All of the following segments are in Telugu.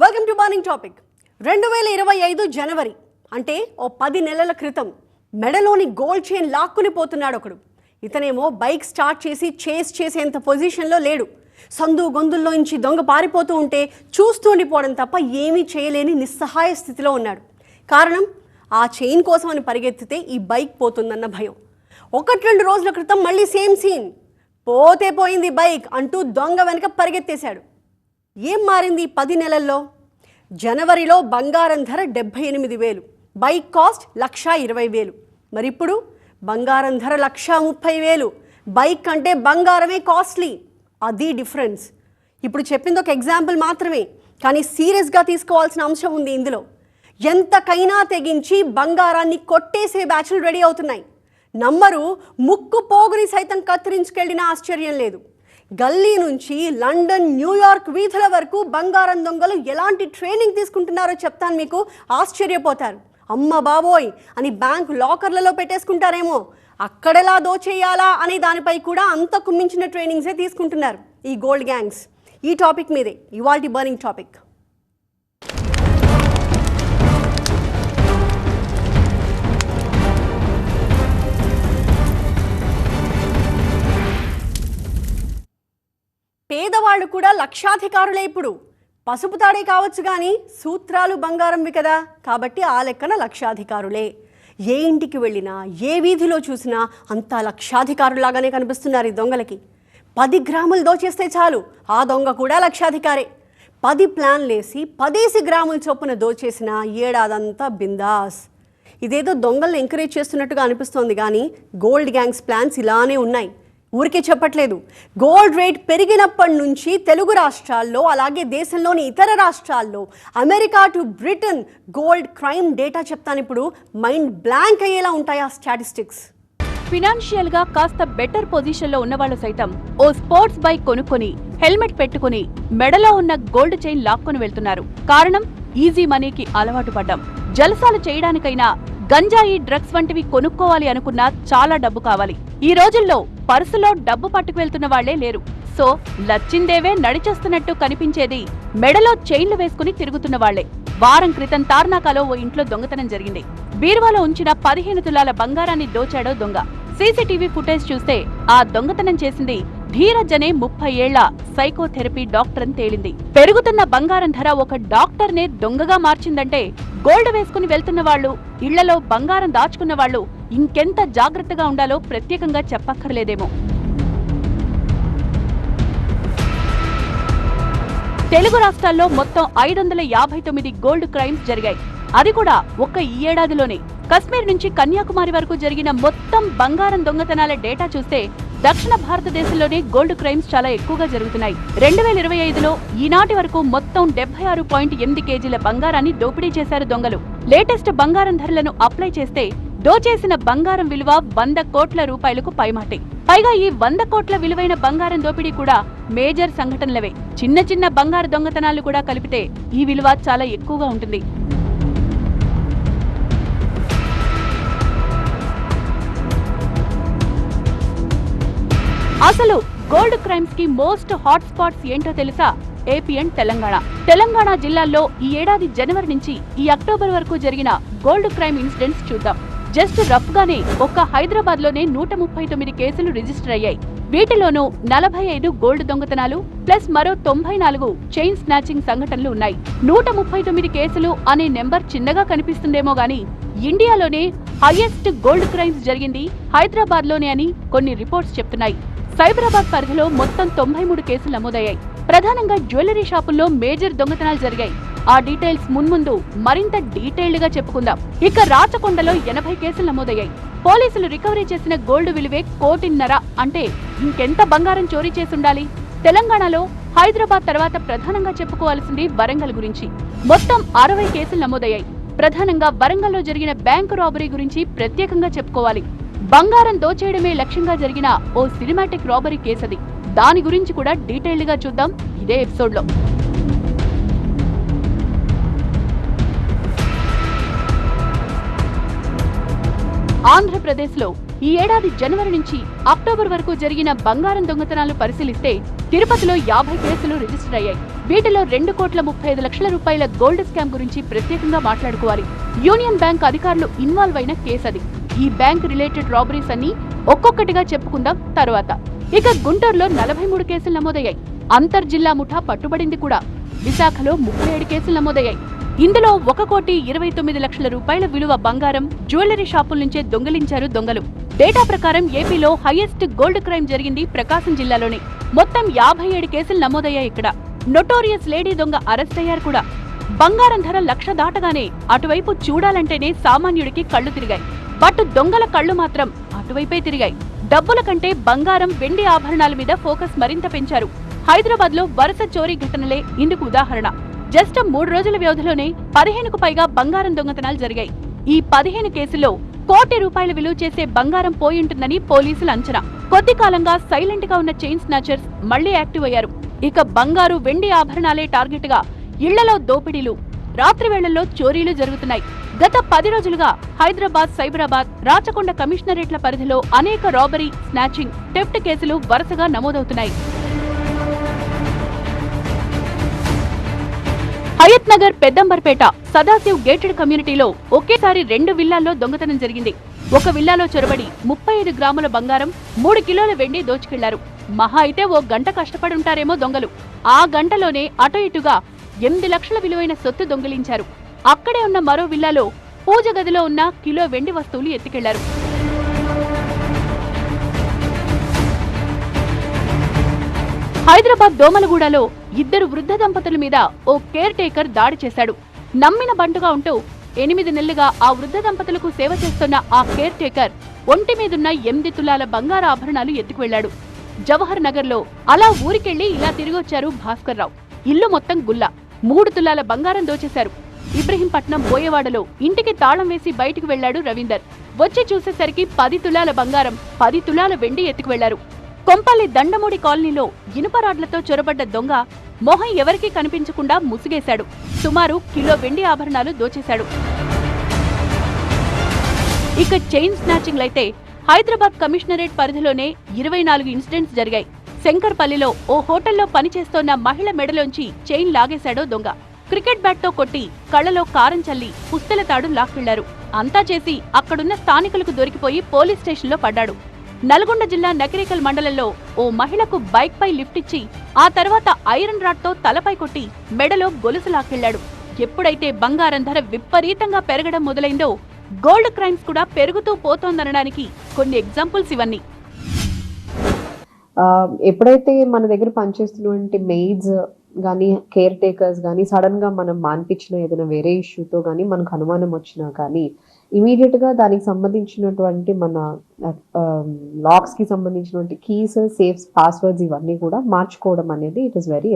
వెల్కమ్ టు మార్నింగ్ టాపిక్ రెండు వేల ఇరవై ఐదు జనవరి అంటే ఓ పది నెలల క్రితం మెడలోని గోల్డ్ చైన్ లాక్కుని పోతున్నాడు ఒకడు. ఇతనేమో బైక్ స్టార్ట్ చేసి చేస్ చేసేంత పొజిషన్లో లేడు. సందు గొంతుల్లో నుంచి దొంగ పారిపోతూ ఉంటే చూస్తూ ఉండిపోవడం తప్ప ఏమీ చేయలేని నిస్సహాయ స్థితిలో ఉన్నాడు. కారణం ఆ చైన్ కోసం అని పరిగెత్తితే ఈ బైక్ పోతుందన్న భయం. ఒకటి రెండు రోజుల క్రితం మళ్ళీ సేమ్ సీన్ పోతే పోయింది బైక్ అంటూ దొంగ వెనక పరిగెత్తేశాడు. ఏం మారింది పది నెలల్లో? జనవరిలో బంగారం ధర డెబ్బై ఎనిమిది వేలు బైక్ కాస్ట్ లక్ష ఇరవై వేలు. మరి ఇప్పుడు బంగారం ధర లక్ష ముప్పై వేలు బైక్ అంటే బంగారమే కాస్ట్లీ. అది డిఫరెన్స్. ఇప్పుడు చెప్పింది ఒక ఎగ్జాంపుల్ మాత్రమే కానీ సీరియస్గా తీసుకోవాల్సిన అంశం ఉంది ఇందులో. ఎంతకైనా తెగించి బంగారాన్ని కొట్టేసే బ్యాచ్లు రెడీ అవుతున్నాయి. నమ్మరు ముక్కు పోగుని సైతం కత్తిరించుకెళ్ళినా ఆశ్చర్యం లేదు. గల్లీ నుంచి లండన్ న్యూయార్క్ వీధుల వరకు బంగారం దొంగలు ఎలాంటి ట్రైనింగ్ తీసుకుంటున్నారో చెప్తాను మీకు. ఆశ్చర్యపోతారు. అమ్మ బాబోయ్ అని బ్యాంక్ లాకర్లలో పెట్టేసుకుంటారేమో. అక్కడెలా దోచేయాలా అనే దానిపై కూడా అంతకు మించిన ట్రైనింగ్సే తీసుకుంటున్నారు ఈ గోల్డ్ గ్యాంగ్స్. ఈ టాపిక్ మీదే ఇవాల్టి బర్నింగ్ టాపిక్. పేదవాళ్ళు కూడా లక్షాధికారులే ఇప్పుడు. పసుపు తాడే కావచ్చు కానీ సూత్రాలు బంగారంవి కదా. కాబట్టి ఆ లెక్కన లక్షాధికారులే. ఏ ఇంటికి వెళ్ళినా ఏ వీధిలో చూసినా అంతా లక్షాధికారులాగానే కనిపిస్తున్నారు ఈ దొంగలకి. పది గ్రాములు దోచేస్తే చాలు. ఆ దొంగ కూడా లక్షాధికారే. పది ప్లాన్లేసి పదేసి గ్రాముల చొప్పున దోచేసిన ఏడాదంతా బిందాస్. ఇదేదో దొంగల్ని ఎంకరేజ్ చేస్తున్నట్టుగా అనిపిస్తోంది కానీ గోల్డ్ గ్యాంగ్స్ ప్లాన్స్ ఇలానే ఉన్నాయి. ఊరికే చెప్పట్లేదు. గోల్డ్ రేట్ పెరిగినప్పటి నుంచి తెలుగు రాష్ట్రాల్లో అలాగే దేశంలోని ఇతర రాష్ట్రాల్లో America to Britain gold crime data చెప్తాను ఇప్పుడు. మైండ్ బ్లాంక్ అయ్యేలా ఉంటాయి ఆ స్టాటిస్టిక్స్? ఫినాన్షియల్గా కాస్త బెటర్ పొజిషన్లో ఉన్నవాళ్ళు సైతం ఓ స్పోర్ట్స్ బైక్ కొనుక్కొని హెల్మెట్ పెట్టుకుని మెడలో ఉన్న గోల్డ్ చైన్ లాక్కొని వెళ్తున్నారు. కారణం ఈజీ మనీకి అలవాటు పడ్డం. జలసాలు చేయడానికైనా గంజాయి డ్రగ్స్ వంటివి కొనుక్కోవాలి అనుకున్నా చాలా డబ్బు కావాలి. ఈ రోజుల్లో పర్సులో డబ్బు పట్టుకు వెళ్తున్న వాళ్ళే లేరు. సో లచ్చిందేవే నడిచేస్తున్నట్టు కనిపించేది మెడలో చైన్లు వేసుకుని తిరుగుతున్న వాళ్ళే. వారం క్రితం తార్నాకాలో ఓ ఇంట్లో దొంగతనం జరిగింది. బీరువాలో ఉంచిన పదిహేను తులాల బంగారాన్ని దోచాడో దొంగ. సీసీటీవీ ఫుటేజ్ చూస్తే ఆ దొంగతనం చేసింది ధీరజ్ అనే ముప్పై ఏళ్ళ సైకోథెరపీ డాక్టర్ అని తేలింది. పెరుగుతున్న బంగారం ధర ఒక డాక్టర్ నే దొంగగా మార్చిందంటే గోల్డ్ వేసుకుని వెళ్తున్న వాళ్ళు ఇళ్ళలో బంగారం దాచుకున్న వాళ్ళు ఇంకెంత జాగ్రత్తగా ఉండాలో ప్రత్యేకంగా చెప్పక్కర్లేదేమో. తెలుగు రాష్ట్రాల్లో మొత్తం ఐదు వందల యాభై తొమ్మిది గోల్డ్ క్రైమ్స్ జరిగాయి. అది కూడా ఒక్క ఈ ఏడాదిలోనే. కశ్మీర్ నుంచి కన్యాకుమారి వరకు జరిగిన మొత్తం బంగారం దొంగతనాల డేటా చూస్తే దక్షిణ భారతదేశంలోనే గోల్డ్ క్రైమ్స్ చాలా ఎక్కువగా జరుగుతున్నాయి. రెండు వేల ఇరవై ఐదులో ఈనాటి వరకు మొత్తం డెబ్బై ఆరు పాయింట్ ఎనిమిది కేజీల బంగారాన్ని దోపిడీ చేశారు దొంగలు. లేటెస్ట్ బంగారం ధరలను అప్లై చేస్తే దోచేసిన బంగారం విలువ వంద కోట్ల రూపాయలకు పైమాటే. పైగా ఈ వంద కోట్ల విలువైన బంగారం దోపిడీ కూడా మేజర్ సంఘటనలవే. చిన్న చిన్న బంగారు దొంగతనాలు కూడా కలిపితే ఈ విలువ చాలా ఎక్కువగా ఉంటుంది. అసలు గోల్డ్ క్రైమ్స్కి మోస్ట్ హాట్ స్పాట్స్ ఏంటో తెలుసా? AP and Telangana. తెలంగాణ జిల్లాల్లో ఈ ఏడాది జనవరి నుంచి ఈ అక్టోబర్ వరకు జరిగిన గోల్డ్ క్రైమ్ ఇన్సిడెంట్స్ చూద్దాం. జస్ట్ రఫ్ గానే ఒక్క హైదరాబాద్లోనే నూట ముప్పై తొమ్మిది కేసులు రిజిస్టర్ అయ్యాయి. వీటిలోనూ నలభై ఐదు గోల్డ్ దొంగతనాలు ప్లస్ మరో తొంభై నాలుగు చైన్ స్నాచింగ్ సంఘటనలు ఉన్నాయి. నూట ముప్పై తొమ్మిది కేసులు అనే నెంబర్ చిన్నగా కనిపిస్తుందేమో గానీ ఇండియాలోనే హైయెస్ట్ గోల్డ్ క్రైమ్స్ జరిగింది హైదరాబాద్లోనే అని కొన్ని రిపోర్ట్స్ చెప్తున్నాయి. సైబరాబాద్ పరిధిలో మొత్తం తొంభై మూడు కేసులు నమోదయ్యాయి. ప్రధానంగా జ్యువెలరీ షాపుల్లో మేజర్ దొంగతనాలు జరిగాయి. ఆ డీటెయిల్స్ మున్ముందు మరింత డీటెయిల్డ్గా చెప్పుకుందాం. ఇక రాచకొండలో ఎనభై కేసులు నమోదయ్యాయి. పోలీసులు రికవరీ చేసిన గోల్డ్ విలువే కోటిన్నర. అంటే ఇంకెంత బంగారం చోరీ చేసుండాలి? తెలంగాణలో హైదరాబాద్ తర్వాత ప్రధానంగా చెప్పుకోవాల్సింది వరంగల్ గురించి. మొత్తం అరవై కేసులు నమోదయ్యాయి. ప్రధానంగా వరంగల్లో జరిగిన బ్యాంకు రాబరీ గురించి ప్రత్యేకంగా చెప్పుకోవాలి. బంగారం దోచేయడమే లక్ష్యంగా జరిగిన ఓ సినిమాటిక్ రాబరీ కేసది. దాని గురించి కూడా డీటెయిల్డ్గా చూద్దాం ఇదే ఎపిసోడ్లో ఆంధ్రప్రదేశ్లో ఈ ఏడాది జనవరి నుంచి అక్టోబర్ వరకు జరిగిన బంగారం దొంగతనాలు పరిశీలిస్తే తిరుపతిలో యాభై కేసులు రిజిస్టర్ అయ్యాయి. వీటిలో రెండు కోట్ల ముప్పై ఐదు లక్షల రూపాయల గోల్డ్ స్కామ్ గురించి ప్రత్యేకంగా మాట్లాడుకోవాలి. యూనియన్ బ్యాంక్ అధికారులు ఇన్వాల్వ్ అయిన కేసు అది ఈ బ్యాంక్ రిలేటెడ్ రాబరీస్ అన్ని ఒక్కొక్కటిగా చెప్పుకుందాం తర్వాత. ఇక గుంటూరులో నలభై మూడు కేసులు నమోదయ్యాయి. అంతర్ జిల్లా ముఠా పట్టుబడింది కూడా. విశాఖలో ముప్పై ఏడు కేసులు నమోదయ్యాయి. ఇందులో ఒక కోటి ఇరవై తొమ్మిది లక్షల రూపాయల విలువ బంగారం జ్యువెలరీ షాపుల నుంచే దొంగిలించారు దొంగలు. డేటా ప్రకారం ఏపీలో హైయెస్ట్ గోల్డ్ క్రైమ్ జరిగింది ప్రకాశం జిల్లాలోనే. మొత్తం యాభై ఏడు కేసులు నమోదయ్యాయి ఇక్కడ. నొటోరియస్ లేడీ దొంగ అరెస్ట్ అయ్యారు కూడా. బంగారం ధర లక్ష దాటగానే అటువైపు చూడాలంటేనే సామాన్యుడికి కళ్ళు తిరిగాయి. బట్ దొంగల కళ్ళు మాత్రం అటువైపే తిరిగాయి. డబ్బుల కంటే బంగారం వెండి ఆభరణాల మీద ఫోకస్ మరింత పెంచారు. హైదరాబాద్లో వరుస చోరీ ఘటనలే ఇందుకు ఉదాహరణ. జస్ట్ మూడు రోజుల వ్యవధిలోనే పదిహేనుకు పైగా బంగారం దొంగతనాలు జరిగాయి. ఈ పదిహేను కేసుల్లో కోటి రూపాయల విలువ చేసే బంగారం పోయింటుందని పోలీసుల అంచనా. కొద్ది కాలంగా సైలెంట్గా ఉన్న చైన్ స్నాచర్స్ మళ్ళీ యాక్టివ్ అయ్యారు. ఇక బంగారు వెండి ఆభరణాలే టార్గెట్గా ఇళ్ళలో దోపిడీలు. రాత్రి వేళల్లో చోరీలు జరుగుతున్నాయి. గత పది రోజులుగా హైదరాబాద్ సైబరాబాద్ రాచకొండ కమిషనరేట్ల పరిధిలో అనేక రాబరీ స్నాచింగ్ టెఫ్ట్ కేసులు వరుసగా నమోదవుతున్నాయి. హయత్ నగర్ పెద్దంబర్పేట సదాశివ్ గేటెడ్ కమ్యూనిటీలో ఒకేసారి రెండు విల్లాల్లో దొంగతనం జరిగింది. ఒక విల్లాలో చొరబడి ముప్పై ఐదు గ్రాముల బంగారం మూడు కిలోల వెండి దోచుకెళ్ళారు. మహా అయితే ఓ గంట కష్టపడి ఉంటారేమో దొంగలు. ఆ గంటలోనే అటు ఇటుగా ఎనిమిది లక్షల విలువైన సొత్తు దొంగిలించారు. అక్కడే ఉన్న మరో విల్లాలో పూజ గదిలో ఉన్న కిలో వెండి వస్తువులు ఎత్తుకెళ్ళారు. హైదరాబాద్ దోమలగూడలో ఇద్దరు వృద్ధ దంపతుల మీద ఓ కేర్ టేకర్ దాడి చేశాడు. నమ్మిన బంటుగా ఉంటూ ఎనిమిది నెలలుగా ఆ వృద్ధ దంపతులకు సేవ చేస్తున్న ఆ కేర్ టేకర్ ఒంటి మీదున్న ఎనిమిది తులాల బంగారు ఆభరణాలు ఎత్తుకువెళ్ళాడు జవహర్ నగర్లో అలా ఊరికెళ్ళి ఇలా తిరిగొచ్చారు భాస్కర్ రావు. ఇల్లు మొత్తం గుల్ల. మూడు తులాల బంగారం దోచేశారు. ఇబ్రహీంపట్నం బోయవాడలో ఇంటికి తాళం వేసి బయటికి వెళ్ళాడు రవీందర్. వచ్చి చూసేసరికి పది తులాల బంగారం పది తులాల వెండి ఎత్తుకు వెళ్ళారు కొంపల్లి దండమూడి కాలనీలో ఇనుప రాడ్లతో చొరబడ్డ దొంగ మొహం ఎవరికీ కనిపించకుండా ముసుగేశాడు. సుమారు కిలో వెండి ఆభరణాలు దోచేశాడు. ఇక చైన్ స్నాచింగ్లైతే హైదరాబాద్ కమిషనరేట్ పరిధిలోనే ఇరవై నాలుగు ఇన్సిడెంట్స్ జరిగాయి. శంకర్పల్లిలో ఓ హోటల్లో పనిచేస్తోన్న మహిళ మెడలోంచి చైన్ లాగేశాడో దొంగ. క్రికెట్ బ్యాట్తో కొట్టి కళ్ళలో కారం చల్లి పుస్తెల తాడు లాక్కెళ్ళారు. అంతా చేసి అక్కడున్న స్థానికులకు దొరికిపోయి పోలీస్ స్టేషన్లో పడ్డాడు. నల్గొండ జిల్లా నకిరేకల్ మండలంలో ఓ మహిళకు బైక్పై లిఫ్ట్ ఇచ్చి ఆ తర్వాత ఐరన్ రాడ్తో తలపై కొట్టి మెడలో గొలుసు లాక్కెళ్ళాడు. ఎప్పుడైతే బంగారం ధర విపరీతంగా పెరగడం మొదలైందో గోల్డ్ క్రైమ్స్ కూడా పెరుగుతూ పోతోందనడానికి కొన్ని ఎగ్జాంపుల్స్ ఇవన్నీ. ఎప్పుడైతే మన దగ్గర పనిచేస్తున్నటువంటి మెయిడ్స్ కానీ కేర్ టేకర్స్ కానీ సడన్గా మనం మాన్పించిన ఏదైనా వేరే ఇష్యూతో కానీ మనకు అనుమానం వచ్చినా కానీ ఇమీడియట్గా దానికి సంబంధించినటువంటి మన లాక్స్కి సంబంధించినటువంటి కీస్ సేఫ్స్ పాస్వర్డ్స్ ఇవన్నీ కూడా మార్చుకోవడం అనేది it is very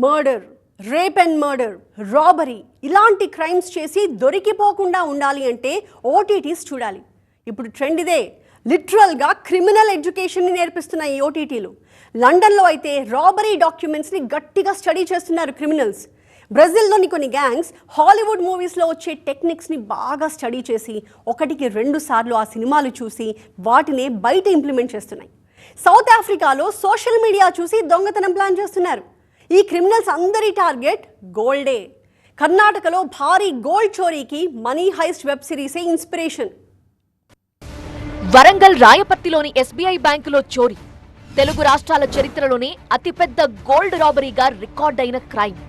murder rape and murder robbery ఇలాంటి క్రైమ్స్ చేసి దొరికిపోకుండా ఉండాలి అంటే ఓటీటీస్ చూడాలి. ఇప్పుడు ట్రెండ్ ఇదే. లిటరల్గా క్రిమినల్ ఎడ్యుకేషన్ని నేర్పిస్తున్న ఈ ఓటీటీలు లండన్లో అయితే రాబరీ డాక్యుమెంట్స్ని గట్టిగా స్టడీ చేస్తున్నారు క్రిమినల్స్. బ్రెజిల్లోని కొన్ని గ్యాంగ్స్ హాలీవుడ్ మూవీస్లో వచ్చే టెక్నిక్స్ని బాగా స్టడీ చేసి ఒకటికి రెండు సార్లు ఆ సినిమాలు చూసి వాటినే బయట ఇంప్లిమెంట్ చేస్తున్నాయి. సౌత్ ఆఫ్రికాలో సోషల్ మీడియా చూసి దొంగతనం ప్లాన్ చేస్తున్నారు. ఈ క్రిమినల్స్ అందరి టార్గెట్ గోల్డే. కర్ణాటకలో భారీ గోల్డ్ చోరీకి మనీ హైస్ట్ వెబ్ సిరీసే ఇన్స్పిరేషన్. వరంగల్ రాయపర్తిలోని ఎస్బీఐ బ్యాంకులో చోరీ. తెలుగు రాష్ట్రాల చరిత్రలోనే అతిపెద్ద గోల్డ్ రాబరీగా రికార్డైన క్రైమ్.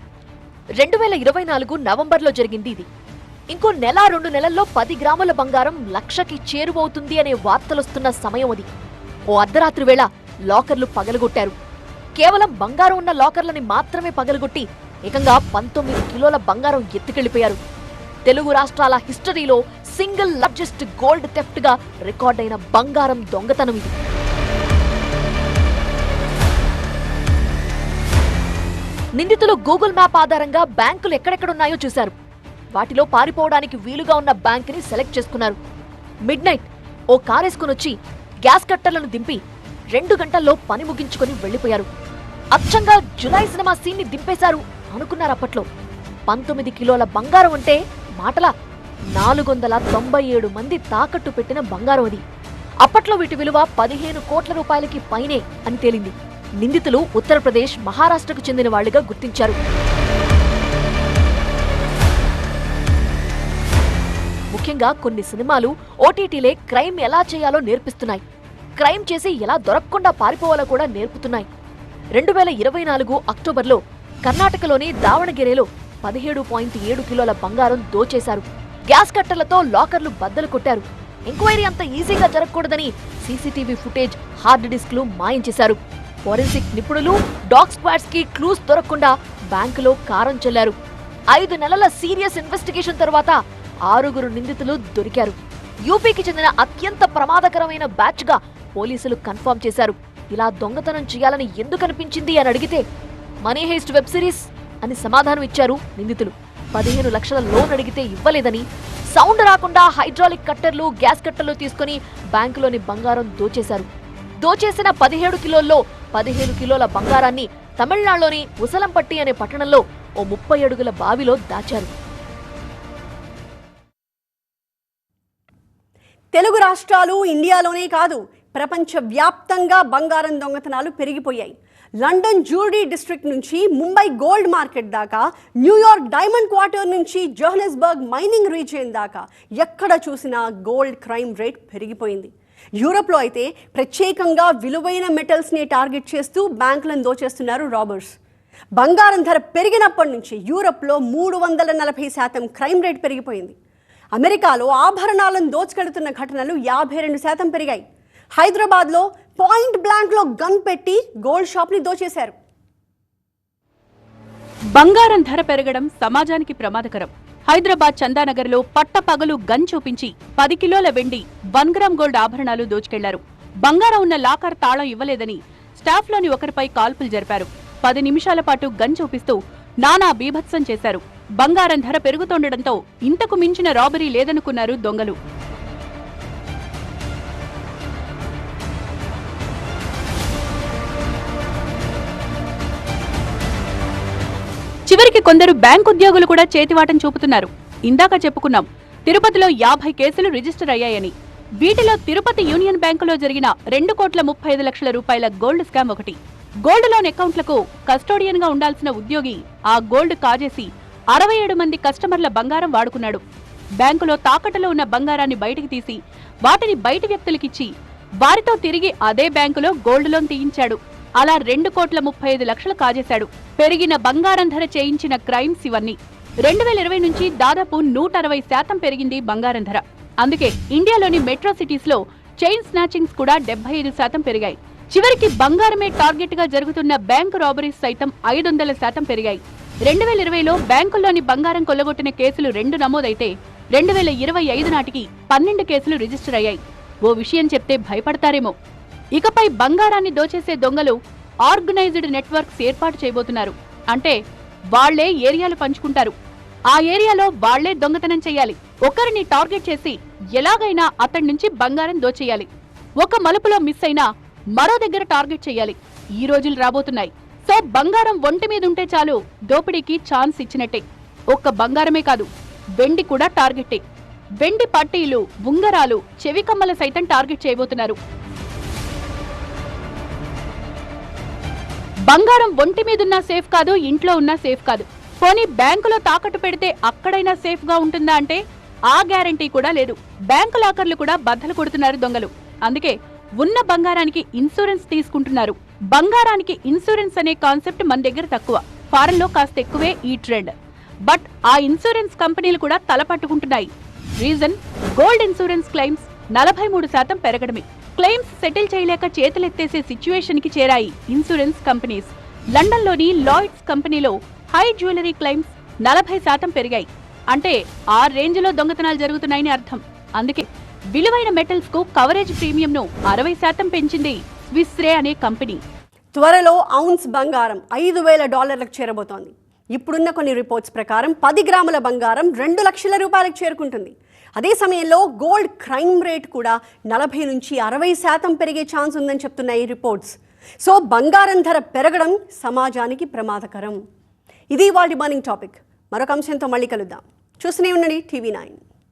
రెండు వేల ఇరవై నాలుగు నవంబర్లో జరిగింది ఇది. ఇంకో నెల రెండు నెలల్లో పది గ్రాముల బంగారం లక్షకి చేరువవుతుంది అనే వార్తలొస్తున్న సమయం అది. ఓ అర్ధరాత్రి వేళ లాకర్లు పగలగొట్టారు. కేవలం బంగారం ఉన్న లాకర్లని మాత్రమే పగలగొట్టి ఏకంగా పంతొమ్మిది కిలోల బంగారం ఎత్తుకెళ్ళిపోయారు తెలుగు రాష్ట్రాల హిస్టరీలో సింగిల్ లార్జెస్ట్ గోల్డ్ థెఫ్ట్గా రికార్డైన బంగారం దొంగతనం ఇది. నిందితులు గూగుల్ మ్యాప్ ఆధారంగా బ్యాంకులు ఎక్కడెక్కడున్నాయో చూశారు. వాటిలో పారిపోవడానికి వీలుగా ఉన్న బ్యాంకుని సెలెక్ట్ చేసుకున్నారు. మిడ్ నైట్ ఓ కారేసుకుని వచ్చి గ్యాస్ కట్టర్లను దింపి రెండు గంటల్లో పని ముగించుకొని వెళ్ళిపోయారు అచ్చంగా జులై సినిమా సీన్ని దింపేశారు అనుకున్నారు అప్పట్లో. పంతొమ్మిది కిలోల బంగారం అంటే మాటల. నాలుగు వందల తొంభై ఏడు మంది తాకట్టు పెట్టిన బంగారం అది. అప్పట్లో వీటి విలువ పదిహేను కోట్ల రూపాయలకి పైనే అని తేలింది. నిందితులు ఉత్తరప్రదేశ్ మహారాష్ట్రకు చెందిన వాళ్ళుగా గుర్తించారు. ముఖ్యంగా కొన్ని సినిమాలు ఓటీటీలే క్రైమ్ ఎలా చేయాలో నేర్పిస్తున్నాయి. క్రైమ్ చేసి ఎలా దొరకకుండా పారిపోవాలో కూడా నేర్పుతున్నాయి. రెండు వేల ఇరవై నాలుగు అక్టోబర్లో కర్ణాటకలోని దావణగిరిలో పదిహేడు పాయింట్ ఏడు కిలోల బంగారం దోచేశారు. గ్యాస్ కట్టర్లతో లాకర్లు బద్దలు కొట్టారు. ఎంక్వైరీ అంత ఈజీగా జరగకూడదని సీసీటీవీ ఫుటేజ్ హార్డ్ డిస్క్లు మాయం చేశారు. ఫోరెన్సిక్ నిపుణులు డాగ్ స్క్వాడ్స్కి క్లూస్ దొరకకుండా బ్యాంకులో కారం చెల్లారు. ఐదు నెలల సీరియస్ ఇన్వెస్టిగేషన్ తర్వాత ఆరుగురు నిందితులు దొరికారు. యూపీకి చెందిన అత్యంత ప్రమాదకరమైన బ్యాచ్గా పోలీసులు కన్ఫర్మ్ చేశారు. ఇలా దొంగతనం చేయాలని ఎందుకు అనిపించింది అని అడిగితే మనీ హేస్ట్ వెబ్ సిరీస్ అని సమాధానం ఇచ్చారు నిందితులు. పదిహేను లక్షల లోన్ అడిగితే ఇవ్వలేదని సౌండ్ రాకుండా హైడ్రాలిక్ కట్టర్లు గ్యాస్ కట్టర్లు తీసుకుని బ్యాంకులోని బంగారం దోచేశారు. దోచేసిన పదిహేడు కిలోల్లో పదిహేను కిలోల బంగారాన్ని తమిళనాడులోని ఉసలంపట్టి అనే పట్టణంలో ఓ ముప్పై అడుగుల బావిలో దాచారు. తెలుగు రాష్ట్రాలు ఇండియాలోనే కాదు ప్రపంచవ్యాప్తంగా బంగారం దొంగతనాలు పెరిగిపోయాయి. లండన్ జ్యూరీ డిస్ట్రిక్ట్ నుంచి ముంబై గోల్డ్ మార్కెట్ దాకా న్యూయార్క్ డైమండ్ క్వార్టర్ నుంచి జోహనస్బర్గ్ మైనింగ్ రీజియన్ దాకా ఎక్కడ చూసినా గోల్డ్ క్రైమ్ రేట్ పెరిగిపోయింది. యూరోప్లో అయితే ప్రత్యేకంగా విలువైన మెటల్స్ని టార్గెట్ చేస్తూ బ్యాంకులను దోచేస్తున్నారు రాబర్స్ బంగారం ధర పెరిగినప్పటి నుంచి యూరప్లో మూడు వందల నలభై శాతం క్రైమ్ రేట్ పెరిగిపోయింది. అమెరికాలో ఆభరణాలను దోచుకెడుతున్న ఘటనలు యాభై రెండు శాతం పెరిగాయి. హైదరాబాద్లో పాయింట్ బ్లాంక్లో గన్ పెట్టి గోల్డ్ షాప్ని దోచేశారు. బంగారం ధర పెరగడం సమాజానికి ప్రమాదకరం. హైదరాబాద్ చందానగర్లో పట్టపగలు గన్ చూపించి పది కిలోల వెండి వన్ గ్రామ్ గోల్డ్ ఆభరణాలు దోచుకెళ్ళారు. బంగారం ఉన్న లాకర్ తాళం ఇవ్వలేదని స్టాఫ్లోని ఒకరిపై కాల్పులు జరిపారు. పది నిమిషాల పాటు గన్ చూపిస్తూ నానా బీభత్సం చేశారు. బంగారం ధర పెరుగుతుండటంతో ఇంతకు మించిన రాబరీ లేదనుకున్నారు దొంగలు. చివరికి కొందరు బ్యాంక్ ఉద్యోగులు కూడా చేతివాటం చూపుతున్నారు. ఇందాక చెప్పుకున్నాం తిరుపతిలో యాభై కేసులు రిజిస్టర్ అయ్యాయని. వీటిలో తిరుపతి యూనియన్ బ్యాంకులో జరిగిన రెండు కోట్ల ముప్పై ఐదు లక్షల రూపాయల గోల్డ్ స్కామ్ ఒకటి. గోల్డ్ లోన్ అకౌంట్లకు కస్టోడియన్గా ఉండాల్సిన ఉద్యోగి ఆ గోల్డ్ కాజేసి అరవై ఏడు మంది కస్టమర్ల బంగారం వాడుకున్నాడు. బ్యాంకులో తాకట్టులో ఉన్న బంగారాన్ని బయటికి తీసి వాటిని బయటి వ్యక్తులకిచ్చి వారితో తిరిగి అదే బ్యాంకులో గోల్డ్ లోన్ తీయించాడు. అలా రెండు కోట్ల ముప్పై ఐదు లక్షలు కాజేశాడు. పెరిగిన బంగారం ధర చేయించిన క్రైమ్స్ ఇవన్నీ. రెండు వేల ఇరవై నుంచి దాదాపు నూట అరవై శాతం పెరిగింది బంగారం ధర. అందుకే ఇండియాలోని మెట్రో సిటీస్లో చైన్ స్నాచింగ్స్ కూడా డెబ్బై ఐదు శాతం పెరిగాయి. చివరికి బంగారమే టార్గెట్గా జరుగుతున్న బ్యాంకు రాబరీస్ సైతం ఐదు వందల శాతం పెరిగాయి. రెండు వేల ఇరవైలో బ్యాంకుల్లోని బంగారం కొల్లగొట్టిన కేసులు రెండు నమోదైతే రెండు వేల ఇరవై ఐదు నాటికి పన్నెండు కేసులు రిజిస్టర్ అయ్యాయి. ఓ విషయం చెప్తే భయపడతారేమో. ఇకపై బంగారాన్ని దోచేసే దొంగలు ఆర్గనైజ్డ్ నెట్వర్క్స్ ఏర్పాటు చేయబోతున్నారు. అంటే వాళ్ళే ఏరియాలు పంచుకుంటారు. ఆ ఏరియాలో వాళ్ళే దొంగతనం చేయాలి. ఒకరిని టార్గెట్ చేసి ఎలాగైనా అతడి నుంచి బంగారం దోచేయాలి. ఒక మలుపులో మిస్ అయినా మరో దగ్గర టార్గెట్ చేయాలి. ఈ రోజులు రాబోతున్నాయి. సో బంగారం ఒంటి మీద ఉంటే చాలు దోపిడీకి ఛాన్స్ ఇచ్చినట్టే. ఒక్క బంగారమే కాదు వెండి కూడా టార్గెట్టే. వెండి పట్టీలు ఉంగరాలు చెవికమ్మల సైతం టార్గెట్ చేయబోతున్నారు. బంగారం ఒంటి మీదున్నా సేఫ్ కాదు ఇంట్లో ఉన్నా సేఫ్ కాదు. పోనీ బ్యాంకులో తాకట్టు పెడితే అక్కడైనా సేఫ్గా ఉంటుందా అంటే ఆ గ్యారంటీ కూడా లేదు. బ్యాంకు లాకర్లు కూడా బద్దలు కొడుతున్నారు దొంగలు. అందుకే ఉన్న బంగారానికి ఇన్సూరెన్స్ తీసుకుంటున్నారు. బంగారానికి ఇన్సూరెన్స్ అనే కాన్సెప్ట్ మన దగ్గర తక్కువ. ఫారెన్లో కాస్త ఎక్కువే ఈ ట్రెండ్. బట్ ఆ ఇన్సూరెన్స్ కంపెనీలు కూడా తల పట్టుకుంటున్నాయి రీజన్ గోల్డ్ ఇన్సూరెన్స్ క్లెయిమ్స్ నలభై మూడు శాతం పెరగడమే. క్లెయిమ్స్ సెటిల్ చేయలేక చేతులెత్తేసే సిచ్యువేషన్కి చేరాయి ఇన్సూరెన్స్ కంపెనీస్. లండన్లోని లాయిడ్స్ కంపెనీలో హై జ్యువెలరీ క్లెయిమ్స్ నలభై శాతం పెరిగాయి. అంటే ఆ రేంజ్లో దొంగతనాలు జరుగుతున్నాయని అర్థం. అందుకే విలువైన మెటల్స్కు కవరేజ్ ప్రీమియంను అరవై శాతం పెంచింది స్విస్రే అనే కంపెనీ. త్వరలో ఔన్స్ బంగారం ఐదు వేల డాలర్లకు చేరబోతోంది. ఇప్పుడున్న కొన్ని రిపోర్ట్స్ ప్రకారం పది గ్రాముల బంగారం రెండు లక్షల రూపాయలకు చేరుకుంటుంది. అదే సమయంలో గోల్డ్ క్రైమ్ రేట్ కూడా నలభై నుంచి అరవై శాతం పెరిగే ఛాన్స్ ఉందని చెప్తున్నాయి ఈ రిపోర్ట్స్. సో బంగారం ధర పెరగడం సమాజానికి ప్రమాదకరం. ఇది వాళ్ళ మార్నింగ్ టాపిక్. మరొక అంశంతో మళ్ళీ కలుద్దాం. చూస్తూనే ఉండండి టీవీ నైన్.